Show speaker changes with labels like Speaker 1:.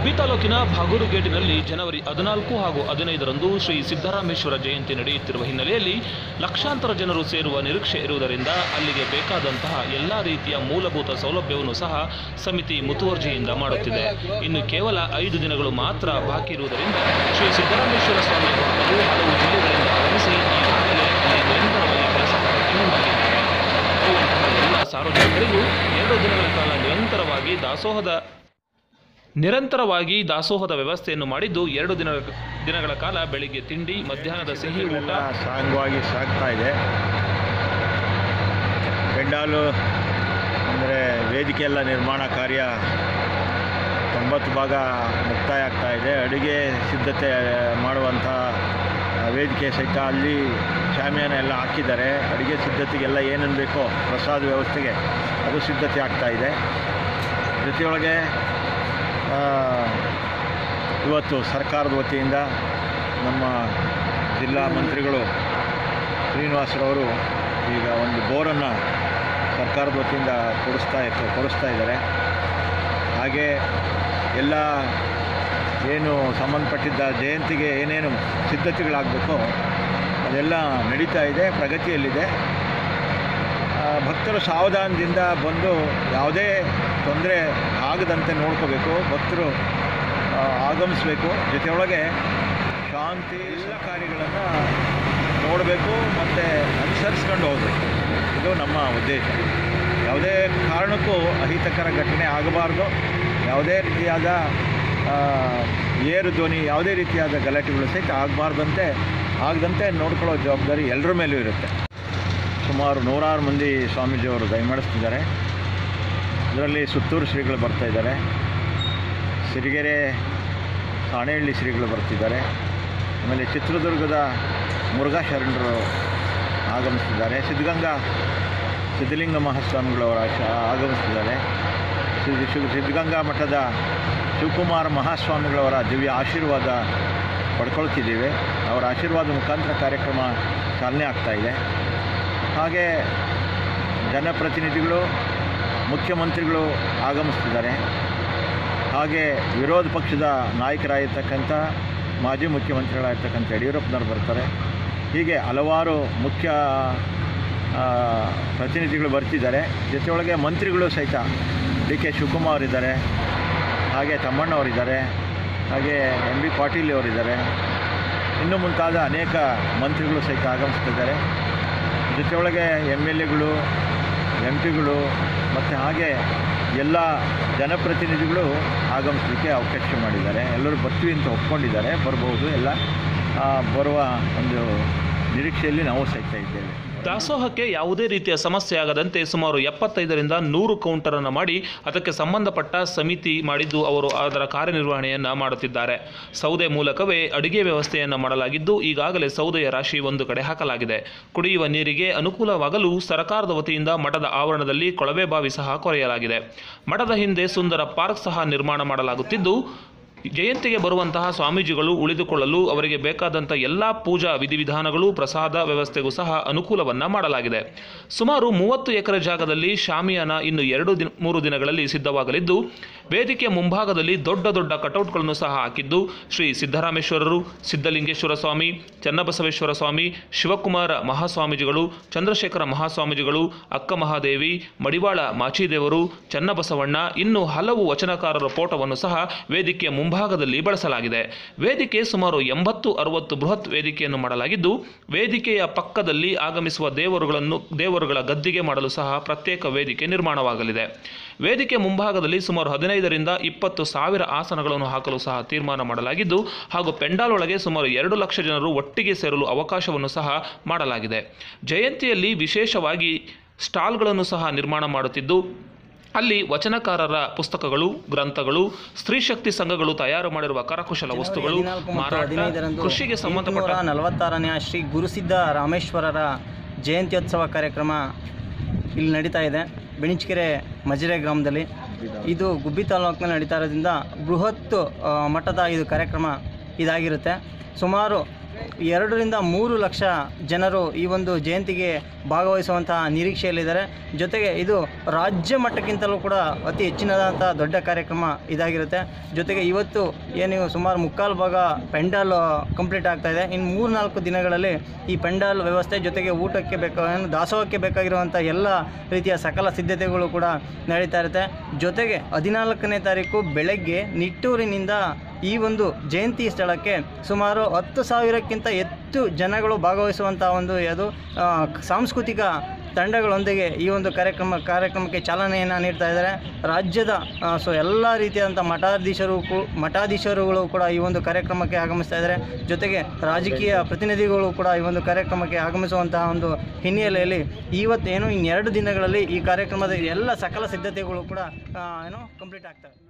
Speaker 1: ಗುಬ್ಬಿ ತಾಲೂಕಿನ ಭಾಗೂರು ಗೇಟಿನಲ್ಲಿ ಜನವರಿ ಹದಿನಾಲ್ಕು ಹಾಗೂ ಹದಿನೈದರಂದು ಶ್ರೀ ಸಿದ್ದರಾಮೇಶ್ವರ ಜಯಂತಿ ನಡೆಯುತ್ತಿರುವ ಹಿನ್ನೆಲೆಯಲ್ಲಿ ಲಕ್ಷಾಂತರ ಜನರು ಸೇರುವ ನಿರೀಕ್ಷೆ ಇರುವುದರಿಂದ ಅಲ್ಲಿಗೆ ಬೇಕಾದಂತಹ ಎಲ್ಲ ರೀತಿಯ ಮೂಲಭೂತ ಸೌಲಭ್ಯವನ್ನು ಸಹ ಸಮಿತಿ ಮುತುವರ್ಜಿಯಿಂದ ಮಾಡುತ್ತಿದೆ. ಇನ್ನು ಕೇವಲ ಐದು ದಿನಗಳು ಮಾತ್ರ ಬಾಕಿ ಇರುವುದರಿಂದ ಶ್ರೀ ಸಿದ್ದರಾಮೇಶ್ವರ ಸ್ವಾಮಿ ಭಕ್ತರು ಹಲವು ಜಿಲ್ಲೆಗಳಿಂದ ಆಗಮಿಸಿ ಈಗಾಗಲೇ ಅಲ್ಲಿ ನಿರಂತರವಾಗಿ ಕೆಲಸ ಕಾರ್ಯಕ್ಕೆ ಎಲ್ಲ ಸಾರ್ವಜನಿಕರಿಗೂ ಎರಡು ದಿನಗಳ ಕಾಲ ನಿರಂತರವಾಗಿ ದಾಸೋಹದ ನಿರಂತರವಾಗಿ ದಾಸೋಹದ ವ್ಯವಸ್ಥೆಯನ್ನು ಮಾಡಿದ್ದು ಎರಡು ದಿನ ದಿನಗಳ ಕಾಲ ಬೆಳಿಗ್ಗೆ ತಿಂಡಿ, ಮಧ್ಯಾಹ್ನದ ಸಿಹಿ ಊಟ.
Speaker 2: ಸಾಂಗವಾಗಿ ಸಾಗ್ತಾ ಇದೆ. ಪೆಂಡಾಲು ಅಂದರೆ ವೇದಿಕೆ ಎಲ್ಲ ನಿರ್ಮಾಣ ಕಾರ್ಯ ತೊಂಬತ್ತು ಭಾಗ ಮುಕ್ತಾಯ ಆಗ್ತಾ ಇದೆ. ಅಡುಗೆ ಸಿದ್ಧತೆ ಮಾಡುವಂಥ ವೇದಿಕೆ ಸಹಿತ ಅಲ್ಲಿ ಶಾಮಿಯಾನ ಎಲ್ಲ ಹಾಕಿದ್ದಾರೆ. ಅಡುಗೆ ಸಿದ್ಧತೆಗೆಲ್ಲ ಏನೇನು ಬೇಕೋ ಪ್ರಸಾದ ವ್ಯವಸ್ಥೆಗೆ ಅದು ಸಿದ್ಧತೆ ಆಗ್ತಾ ಇದೆ. ಜೊತೆಯೊಳಗೆ ಇವತ್ತು ಸರ್ಕಾರದ ವತಿಯಿಂದ ನಮ್ಮ ಜಿಲ್ಲಾ ಮಂತ್ರಿಗಳು ಶ್ರೀನಿವಾಸರವರು ಈಗ ಒಂದು ಬೋರನ್ನು ಸರ್ಕಾರದ ವತಿಯಿಂದ ಕೊಡಿಸ್ತಾ ಇತ್ತು, ಕೊಡಿಸ್ತಾ ಇದ್ದಾರೆ. ಹಾಗೆ ಎಲ್ಲ ಏನು ಸಂಬಂಧಪಟ್ಟಿದ್ದ ಜಯಂತಿಗೆ ಏನೇನು ಸಿದ್ಧತೆಗಳಾಗಬೇಕೋ ಅದೆಲ್ಲ ನಡೀತಾ ಇದೆ, ಪ್ರಗತಿಯಲ್ಲಿದೆ. ಭಕ್ತರು ಸಾವಧಾನದಿಂದ ಬಂದು ಯಾವುದೇ ತೊಂದರೆ ಆಗದಂತೆ ನೋಡ್ಕೋಬೇಕು, ಭಕ್ತರು ಆಗಮಿಸಬೇಕು. ಜೊತೆಯೊಳಗೆ ಶಾಂತಿ ಕಾರ್ಯಗಳನ್ನು ನೋಡಬೇಕು ಮತ್ತು ಅನುಸರಿಸ್ಕೊಂಡು ಹೋಗಬೇಕು. ಇದು ನಮ್ಮ ಉದ್ದೇಶ. ಯಾವುದೇ ಕಾರಣಕ್ಕೂ ಅಹಿತಕರ ಘಟನೆ ಆಗಬಾರ್ದು. ಯಾವುದೇ ರೀತಿಯಾದ ಏರು ಧ್ವನಿ, ಯಾವುದೇ ರೀತಿಯಾದ ಗಲಾಟೆಗಳು ಸಹಿತ ಆಗಬಾರ್ದಂತೆ, ಆಗದಂತೆ ನೋಡ್ಕೊಳ್ಳೋ ಜವಾಬ್ದಾರಿ ಎಲ್ಲರ ಮೇಲೂ ಇರುತ್ತೆ. ಸುಮಾರು ನೂರಾರು ಮಂದಿ ಸ್ವಾಮೀಜಿಯವರು ದಯಮಾಡಿಸ್ತಿದ್ದಾರೆ ಇದರಲ್ಲಿ ಸುತ್ತೂರು ಶ್ರೀಗಳು ಬರ್ತಾ ಇದ್ದಾರೆ. ಸಿರಿಗೆರೆ, ಸಾಣೆಹಳ್ಳಿ ಶ್ರೀಗಳು ಬರ್ತಿದ್ದಾರೆ. ಆಮೇಲೆ ಚಿತ್ರದುರ್ಗದ ಮುರುಘಾ ಶರಣರು ಆಗಮಿಸ್ತಿದ್ದಾರೆ. ಸಿದ್ಧಗಂಗಾ, ಸಿದ್ಧಲಿಂಗ ಮಹಾಸ್ವಾಮಿಗಳವರು ಆಗಮಿಸ್ತಿದ್ದಾರೆ. ಸಿದ್ಧಗಂಗಾ ಮಠದ ಶಿವಕುಮಾರ ಮಹಾಸ್ವಾಮಿಗಳವರ ದಿವ್ಯ ಆಶೀರ್ವಾದ ಪಡ್ಕೊಳ್ತಿದ್ದೀವಿ. ಅವರ ಆಶೀರ್ವಾದ ಮುಖಾಂತರ ಕಾರ್ಯಕ್ರಮ ಚಾಲನೆ ಆಗ್ತಾ ಇದೆ. ಹಾಗೆ ಜನಪ್ರತಿನಿಧಿಗಳು, ಮುಖ್ಯಮಂತ್ರಿಗಳು ಆಗಮಿಸ್ತಿದ್ದಾರೆ ಹಾಗೆ ವಿರೋಧ ಪಕ್ಷದ ನಾಯಕರಾಗಿರ್ತಕ್ಕಂಥ, ಮಾಜಿ ಮುಖ್ಯಮಂತ್ರಿಗಳಾಗಿರ್ತಕ್ಕಂಥ ಯಡಿಯೂರಪ್ಪನವ್ರು ಬರ್ತಾರೆ. ಹೀಗೆ ಹಲವಾರು ಮುಖ್ಯ ಪ್ರತಿನಿಧಿಗಳು ಬರ್ತಿದ್ದಾರೆ. ಜೊತೆಯೊಳಗೆ ಮಂತ್ರಿಗಳು ಸಹಿತ ಡಿ ಕೆ ಶಿವಕುಮಾರ್ ಇದ್ದಾರೆ. ಹಾಗೆ ತಮ್ಮಣ್ಣವರಿದ್ದಾರೆ ಹಾಗೆ ಎಂ ಬಿ ಪಾಟೀಲ್ ಅವರಿದ್ದಾರೆ. ಇನ್ನು ಮುಂತಾದ ಅನೇಕ ಮಂತ್ರಿಗಳು ಸಹಿತ ಆಗಮಿಸ್ತಿದ್ದಾರೆ ಜೊತೆಯೊಳಗೆ ಎಂ ಎಲ್ ಎಗಳು, ಎಂ ಪಿಗಳು ಮತ್ತು ಹಾಗೆ ಎಲ್ಲ ಜನಪ್ರತಿನಿಧಿಗಳು ಆಗಮಿಸಲಿಕ್ಕೆ ಅವಕಾಶ ಮಾಡಿದ್ದಾರೆ. ಎಲ್ಲರೂ ಬರ್ತೀವಿ ಅಂತ ಒಪ್ಕೊಂಡಿದ್ದಾರೆ. ಬರ್ಬೋದು. ಎಲ್ಲ ಬರುವ ಒಂದು ನಿರೀಕ್ಷೆಯಲ್ಲಿ ನಾವು ಸಹಿತ ಇದ್ದೇವೆ.
Speaker 1: ದಾಸೋಹಕ್ಕೆ ಯಾವುದೇ ರೀತಿಯ ಸಮಸ್ಯೆ ಆಗದಂತೆ ಸುಮಾರು ಎಪ್ಪತ್ತೈದರಿಂದ ನೂರು ಕೌಂಟರನ್ನು ಮಾಡಿ ಅದಕ್ಕೆ ಸಂಬಂಧಪಟ್ಟ ಸಮಿತಿ ಮಾಡಿದ್ದು ಅವರು ಅದರ ಕಾರ್ಯನಿರ್ವಹಣೆಯನ್ನು ಮಾಡುತ್ತಿದ್ದಾರೆ. ಸೌದೆ ಮೂಲಕವೇ ಅಡುಗೆ ವ್ಯವಸ್ಥೆಯನ್ನು ಮಾಡಲಾಗಿದ್ದು ಈಗಾಗಲೇ ಸೌದೆಯ ರಾಶಿ ಒಂದು ಕಡೆ ಹಾಕಲಾಗಿದೆ. ಕುಡಿಯುವ ನೀರಿಗೆ ಅನುಕೂಲವಾಗಲು ಸರ್ಕಾರದ ವತಿಯಿಂದ ಮಠದ ಆವರಣದಲ್ಲಿ ಕೊಳವೆ ಬಾವಿ ಸಹ ಕೊರೆಯಲಾಗಿದೆ. ಮಠದ ಹಿಂದೆ ಸುಂದರ ಪಾರ್ಕ್ ಸಹ ನಿರ್ಮಾಣ ಮಾಡಲಾಗುತ್ತಿದ್ದು ಜಯಂತಿಗೆ ಬರುವಂತಹ ಸ್ವಾಮೀಜಿಗಳು ಉಳಿದುಕೊಳ್ಳಲು ಅವರಿಗೆ ಬೇಕಾದಂಥ ಎಲ್ಲ ಪೂಜಾ ವಿಧಿವಿಧಾನಗಳು, ಪ್ರಸಾದ ವ್ಯವಸ್ಥೆಗೂ ಸಹ ಅನುಕೂಲವನ್ನ ಮಾಡಲಾಗಿದೆ. ಸುಮಾರು ಮೂವತ್ತು ಎಕರೆ ಜಾಗದಲ್ಲಿ ಶಾಮಿಯಾನ ಇನ್ನು ಎರಡು ದಿನ, ಮೂರು ದಿನಗಳಲ್ಲಿ ಸಿದ್ಧವಾಗಲಿದ್ದು ವೇದಿಕೆಯ ಮುಂಭಾಗದಲ್ಲಿ ದೊಡ್ಡ ದೊಡ್ಡ ಕಟೌಟ್ಗಳನ್ನು ಸಹ ಹಾಕಿದ್ದು, ಶ್ರೀ ಸಿದ್ದರಾಮೇಶ್ವರರು ಸಿದ್ದಲಿಂಗೇಶ್ವರ ಸ್ವಾಮಿ, ಚನ್ನಬಸವೇಶ್ವರ ಸ್ವಾಮಿ, ಶಿವಕುಮಾರ ಮಹಾಸ್ವಾಮೀಜಿಗಳು, ಚಂದ್ರಶೇಖರ ಮಹಾಸ್ವಾಮೀಜಿಗಳು, ಅಕ್ಕ ಮಹಾದೇವಿ, ಮಡಿವಾಳ ಮಾಚಿದೇವರು, ಚನ್ನಬಸವಣ್ಣ, ಇನ್ನು ಹಲವು ವಚನಕಾರರ ಫೋಟೋವನ್ನು ಸಹ ವೇದಿಕೆಯ ಮುಂಭಾಗದಲ್ಲಿ ಬಳಸಲಾಗಿದೆ. ವೇದಿಕೆ ಸುಮಾರು ಎಂಬತ್ತು ಅರವತ್ತು ಬೃಹತ್ ವೇದಿಕೆಯನ್ನು ಮಾಡಲಾಗಿದ್ದು, ವೇದಿಕೆಯ ಪಕ್ಕದಲ್ಲಿ ಆಗಮಿಸುವ ದೇವರುಗಳನ್ನು, ದೇವರುಗಳ ಗದ್ದಿಗೆ ಮಾಡಲು ಸಹ ಪ್ರತ್ಯೇಕ ವೇದಿಕೆ ನಿರ್ಮಾಣವಾಗಲಿದೆ. ವೇದಿಕೆ ಮುಂಭಾಗದಲ್ಲಿ ಸುಮಾರು ಹದಿನೈದರಿಂದ ಇಪ್ಪತ್ತು ಸಾವಿರ ಆಸನಗಳನ್ನು ಹಾಕಲು ಸಹ ತೀರ್ಮಾನ ಮಾಡಲಾಗಿದ್ದು, ಹಾಗೂ ಪೆಂಡಾಲ್ ಒಳಗೆ ಸುಮಾರು ಎರಡು ಲಕ್ಷ ಜನರು ಒಟ್ಟಿಗೆ ಸೇರಲು ಅವಕಾಶವನ್ನು ಸಹ ಮಾಡಲಾಗಿದೆ. ಜಯಂತಿಯಲ್ಲಿ ವಿಶೇಷವಾಗಿ ಸ್ಟಾಲ್ಗಳನ್ನು ಸಹ ನಿರ್ಮಾಣ ಮಾಡುತ್ತಿದ್ದು ಅಲ್ಲಿ ವಚನಕಾರರ ಪುಸ್ತಕಗಳು ಗ್ರಂಥಗಳು ಸ್ತ್ರೀ ಶಕ್ತಿ ಸಂಘಗಳು ತಯಾರು ಮಾಡಿರುವ ಕರಕುಶಲ ವಸ್ತುಗಳು ಮಾರಾಟ ಕೃಷಿಗೆ ಸಂಬಂಧಪಟ್ಟ
Speaker 3: ನಲವತ್ತಾರನೇ ಶ್ರೀ ಗುರುಸಿದ್ಧ ರಾಮೇಶ್ವರರ ಜಯಂತ್ಯೋತ್ಸವ ಕಾರ್ಯಕ್ರಮ ಇಲ್ಲಿ ನಡೀತಾ ಇದೆ. ಬೆಣಿಚ್ಕೆರೆ ಮಜಿರೆ ಗ್ರಾಮದಲ್ಲಿ. ಇದು ಗುಬ್ಬಿ ತಾಲೂಕಿನಲ್ಲಿ ನಡೀತಾ ಇರೋದ್ರಿಂದ ಬೃಹತ್ ಮಟ್ಟದ ಇದು ಕಾರ್ಯಕ್ರಮ ಇದಾಗಿರುತ್ತೆ. ಸುಮಾರು ಎರಡರಿಂದ ಮೂರು ಲಕ್ಷ ಜನರು ಈ ಒಂದು ಜಯಂತಿಗೆ ಭಾಗವಹಿಸುವಂತಹ ನಿರೀಕ್ಷೆಯಲ್ಲಿದ್ದಾರೆ. ಜೊತೆಗೆ ಇದು ರಾಜ್ಯ ಮಟ್ಟಕ್ಕಿಂತಲೂ ಕೂಡ ಅತಿ ಹೆಚ್ಚಿನದಂಥ ದೊಡ್ಡ ಕಾರ್ಯಕ್ರಮ ಇದಾಗಿರುತ್ತೆ. ಜೊತೆಗೆ ಇವತ್ತು ಏನು ಸುಮಾರು ಮುಕ್ಕಾಲು ಭಾಗ ಪೆಂಡಾಲ್ ಕಂಪ್ಲೀಟ್ ಆಗ್ತಾ ಇದೆ. ಇನ್ನು ಮೂರು ನಾಲ್ಕು ದಿನಗಳಲ್ಲಿ ಈ ಪೆಂಡಾಲ್ ವ್ಯವಸ್ಥೆ ಜೊತೆಗೆ ಊಟಕ್ಕೆ ಬೇಕಾ ದಾಸೋಹಕ್ಕೆ ಬೇಕಾಗಿರುವಂಥ ಎಲ್ಲ ರೀತಿಯ ಸಕಲ ಸಿದ್ಧತೆಗಳು ಕೂಡ ನಡೀತಾ ಇರುತ್ತೆ. ಜೊತೆಗೆ ಹದಿನಾಲ್ಕನೇ ತಾರೀಕು ಬೆಳಗ್ಗೆ ನಿಟ್ಟೂರಿನಿಂದ ಈ ಒಂದು ಜಯಂತಿ ಸ್ಥಳಕ್ಕೆ ಸುಮಾರು ಹತ್ತು ಸಾವಿರಕ್ಕಿಂತ ಹೆಚ್ಚು ಜನಗಳು ಭಾಗವಹಿಸುವಂಥ ಒಂದು ಅದು ಸಾಂಸ್ಕೃತಿಕ ತಂಡಗಳೊಂದಿಗೆ ಈ ಒಂದು ಕಾರ್ಯಕ್ರಮ, ಕಾರ್ಯಕ್ರಮಕ್ಕೆ ಚಾಲನೆಯನ್ನು ನೀಡ್ತಾ ಇದ್ದಾರೆ. ರಾಜ್ಯದ ಸೊ ಎಲ್ಲ ರೀತಿಯಾದಂಥ ಮಠಾಧೀಶರು ಮಠಾಧೀಶರುಗಳು ಕೂಡ ಈ ಒಂದು ಕಾರ್ಯಕ್ರಮಕ್ಕೆ ಆಗಮಿಸ್ತಾ ಇದ್ದಾರೆ. ಜೊತೆಗೆ ರಾಜಕೀಯ ಪ್ರತಿನಿಧಿಗಳು ಕೂಡ ಈ ಒಂದು ಕಾರ್ಯಕ್ರಮಕ್ಕೆ ಆಗಮಿಸುವಂತಹ ಒಂದು ಹಿನ್ನೆಲೆಯಲ್ಲಿ ಇವತ್ತೇನು ಇನ್ನೆರಡು ದಿನಗಳಲ್ಲಿ ಈ ಕಾರ್ಯಕ್ರಮದ ಎಲ್ಲ ಸಕಲ ಸಿದ್ಧತೆಗಳು ಕೂಡ ಏನು ಕಂಪ್ಲೀಟ್ ಆಗ್ತವೆ.